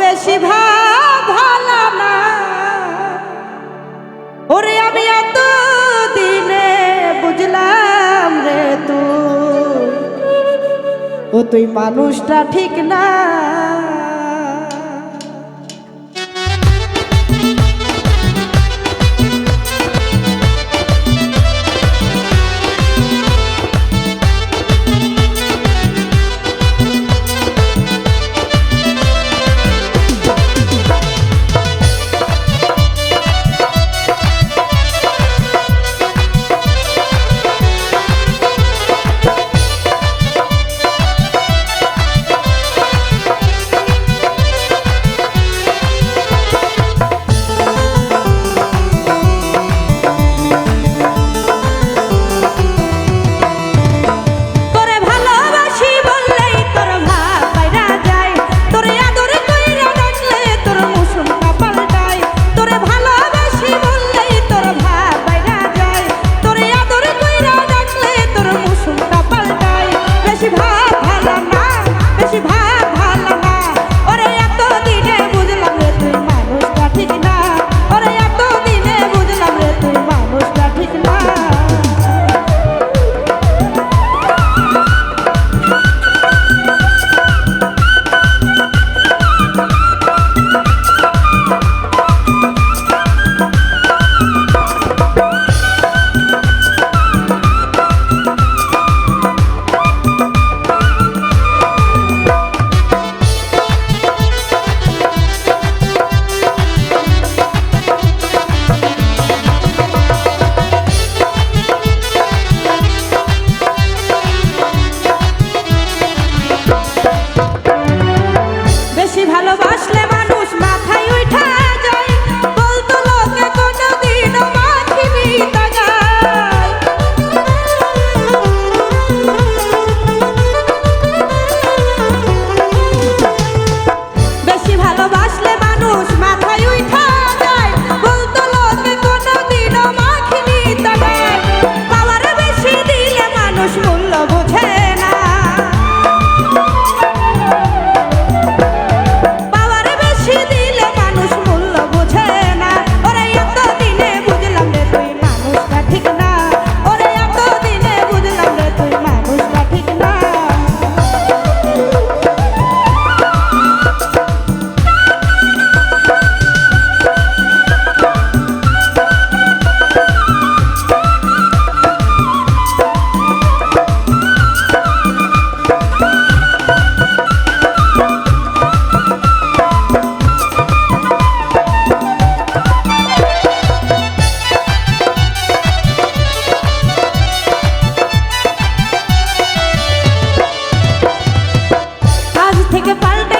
বেশি ভালো না। ওরে আমি এত দিনে বুঝলাম রে তু ও তুই মানুষটা ঠিক না। can. falte